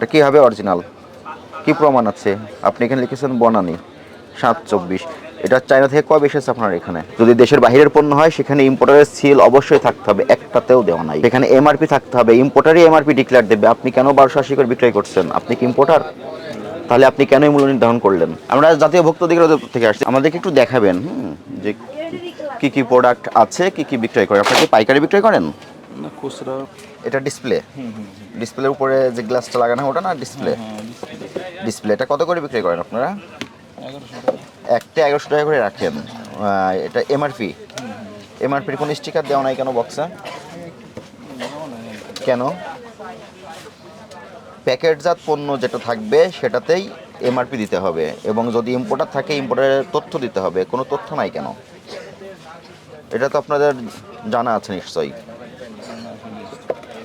এটা কী হবে অরিজিনাল কি প্রমাণ আছে? আপনি এখানে লিখেছেন বনানি, সাত চব্বিশ। এটা চায়না থেকে কবে এসেছে আপনার এখানে? যদি দেশের বাইরের পণ্য হয়, সেখানে ইম্পোর্টারের সিল অবশ্যই থাকতে হবে। একটাতেও দেওয়া নাই। এখানে এমআরপি থাকতে হবে। ইম্পোর্টারই এমআরপি ডিক্লেয়ার দেবে। আপনি কেন বারোশো আশি করে বিক্রয় করছেন? আপনি কি ইম্পোর্টার তাহলে আপনি কেন মূল্য নির্ধারণ করলেন? আমরা জাতীয় ভোক্তা থেকে আসছি। আমাদেরকে একটু দেখাবেন যে কি কি প্রোডাক্ট আছে, কি কি বিক্রয় করেন কি পাইকারি বিক্রয় করেন? না খুচরা। এটা ডিসপ্লে। ডিসপ্লের উপরে যে গ্লাসটা লাগানো ওটা না ডিসপ্লে? ডিসপ্লে। এটা কত করে বিক্রি করেন আপনারা? একটা এগারোশো টাকা করে রাখেন। আহ, এটা এমআরপি এমআরপির কোনো স্টিকার দেওয়া নাই কেন বক্সে কেন? প্যাকেটজাত পণ্য যেটা থাকবে সেটাতেই এমআরপি দিতে হবে। এবং যদি ইম্পোর্টার থাকে ইম্পোর্টারের তথ্য দিতে হবে। কোনো তথ্য নাই কেন? এটা তো আপনাদের জানা আছে নিশ্চয়ই।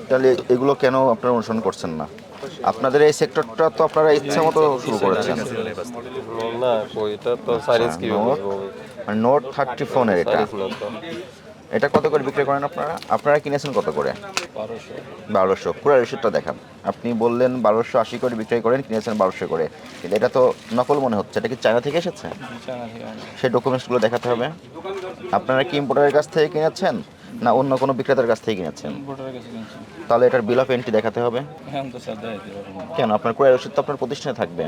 তাহলে এগুলো কেন আপনারা অনুসরণ করছেন না? আপনাদের এই সেক্টরটা তো আপনারা ইচ্ছা মতো শুরু করেছেন। না কই তো সাইজ কি নোট? নোট থার্টি ফোনের এটা। এটা কত করে বিক্রি করেন আপনারা? আপনারা কিনেছেন কত করে? বারোশো। পুরো রিসিপ্টটা দেখান। আপনি বললেন বারোশো আশি করে বিক্রয় করেন কিনেছেন বারোশো করে। কিন্তু এটা তো নকল মনে হচ্ছে। এটা কি চায়না থেকে এসেছে? সেই ডকুমেন্টসগুলো দেখাতে হবে। আপনারা কি ইম্পোর্টারের কাছ থেকে কিনেছেন? না অন্য কোনো বিক্রেতার কাছ থেকে কিনেছেন? তাহলে এটার বিল অফ এন্ট্রি দেখাতে হবে। কেন? আপনার ক্রয় রসিদ তো আপনার প্রতিষ্ঠানে থাকবে।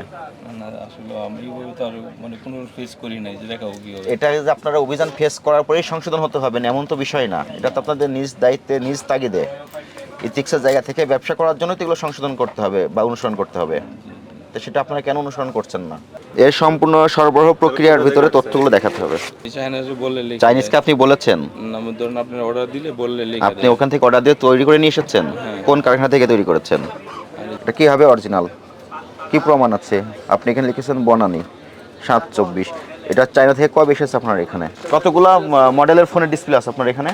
মানে কোনো ফেস করি নাই যে দেখাবো কি হবে এটা যে আপনারা অভিযান ফেস করার পরেই সংশোধন হতে হবে না এমন তো বিষয় না। এটা তো আপনাদের নিজ দায়িত্বে নিজ তাগিদে। ইথিক্সের জায়গা থেকে ব্যবসা করার জন্য তো এগুলো সংশোধন করতে হবে বা অনুসরণ করতে হবে। তো সেটা আপনারা কেন অনুসরণ করছেন না? এর সম্পূর্ণ সরবরাহ প্রক্রিয়ার ভিতরে তথ্যগুলো দেখাতে হবে। চাইনিজকে আপনি বলেছেন। ধরুন আপনার অর্ডার দিলে বললে আপনি ওখান থেকে অর্ডার দিয়ে তৈরি করে নিয়ে এসেছেন? কোন কারখানা থেকে তৈরি করেছেন? এটা কি হবে অরিজিনাল কি প্রমাণ আছে? আপনি এখানে লিখেছেন বনানি সাত চব্বিশ। এটা চায়না থেকে কবে এসেছে আপনার এখানে? কতগুলা মডেলের ফোনের ডিসপ্লে আছে আপনার এখানে?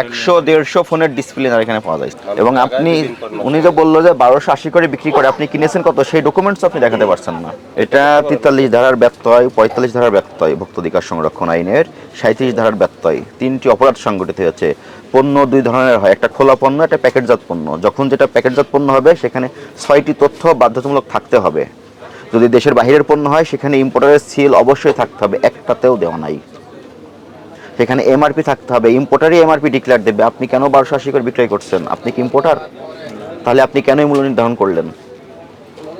একশো, দেড়শো ফোনের ডিসপ্লে তার এখানে পাওয়া যায়। এবং আপনি, উনি যে বলল যে বারোশো আশি করে বিক্রি করে আপনি কিনেছেন কত? সেই ডকুমেন্টস আপনি দেখাতে পারছেন না। এটা তেতাল্লিশ ধারার ব্যত্যয়, পঁয়তাল্লিশ ধারার ব্যত্যয় ভোক্তাধিকার সংরক্ষণ আইনের সাঁত্রিশ ধারার ব্যত্যয়। তিনটি অপরাধ সংগঠিত হয়েছে। পণ্য দুই ধরনের হয়। একটা খোলা পণ্য, একটা প্যাকেটজাত পণ্য। যখন যেটা প্যাকেটজাত পণ্য হবে, সেখানে ছয়টি তথ্য বাধ্যতামূলক থাকতে হবে। যদি দেশের বাইরের পণ্য হয়, সেখানে ইম্পোর্টারের সিল অবশ্যই থাকতে হবে। একটাতেও দেওয়া নাই। সেখানে এমআরপি থাকতে হবে। ইম্পোর্টারই এমআরপি ডিক্লেয়ার দেবে। আপনি কেন বারোশো আশি করে বিক্রয় করছেন? আপনি কি ইম্পোর্টার তাহলে আপনি কেন মূল্য নির্ধারণ করলেন?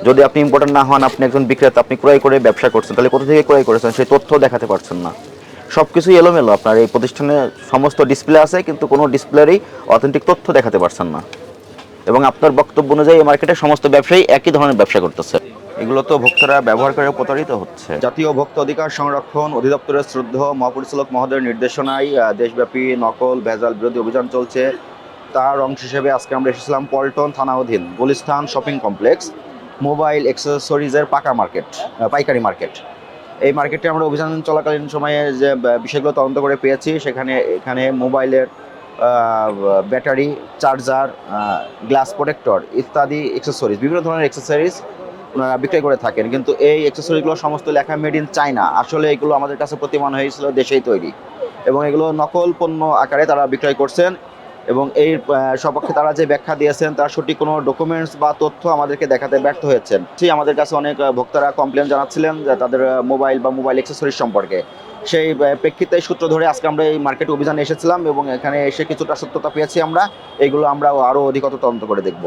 যদি আপনি ইম্পোর্টার না হন, আপনি একজন বিক্রেতা, আপনি ক্রয় করে ব্যবসা করছেন, তাহলে কোথা থেকে ক্রয় করেছেন? সেই তথ্য দেখাতে পারছেন না। সব কিছুই এলোমেলো। আপনার এই প্রতিষ্ঠানে সমস্ত ডিসপ্লে আছে, কিন্তু কোনো ডিসপ্লেরই অথেন্টিক তথ্য দেখাতে পারছেন না। এবং আপনার বক্তব্য অনুযায়ী মার্কেটে সমস্ত ব্যবসায়ী একই ধরনের ব্যবসা করতেছে। এগুলো তো ভোক্তারা ব্যবহার করে প্রতারিত হচ্ছে। জাতীয় ভোক্তা অধিকার সংরক্ষণ অধিদপ্তরের শ্রদ্ধ মহাপরিচালক মহোদয়ের নির্দেশনায় দেশব্যাপী নকল, ভেজাল বিরোধী অভিযান চলছে। তার অংশ হিসেবে আজকে আমরা এসেছিলাম পল্টন থানা অধীন গুলিস্তান শপিং কমপ্লেক্স, মোবাইল অ্যাক্সেসরিজের পাকা মার্কেট পাইকারি মার্কেট। এই মার্কেটে আমরা অভিযান চলাকালীন সময়ে যে বিষয়গুলো তদন্ত করে পেয়েছি, সেখানে, এখানে মোবাইলের ব্যাটারি, চার্জার গ্লাস প্রোটেক্টর ইত্যাদি অ্যাক্সেসরিজ বিভিন্ন ধরনের অ্যাক্সেসরিজ ওনারা বিক্রয় করে থাকেন। কিন্তু এই অ্যাক্সেসরিগুলো সমস্ত লেখা মেড ইন চায়না আসলে এগুলো আমাদের কাছে প্রতিমান হয়েছিল দেশেই তৈরি। এবং এগুলো নকল পণ্য আকারে তারা বিক্রয় করছেন। এবং এই সপক্ষে তারা যে ব্যাখ্যা দিয়েছেন, তার সঠিক কোনো ডকুমেন্টস বা তথ্য আমাদেরকে দেখাতে ব্যর্থ হয়েছেন। সেই আমাদের কাছে অনেক ভোক্তারা কমপ্লেন জানাচ্ছিলেন যে তাদের মোবাইল বা মোবাইল অ্যাক্সেসরিজ সম্পর্কে। সেই প্রেক্ষিতে সূত্র ধরে আজকে আমরা এই মার্কেট অভিযানে এসেছিলাম এবং এখানে এসে কিছুটা সত্যতা পেয়েছি আমরা। এগুলো আমরা আরও অধিকতর তদন্ত করে দেখব।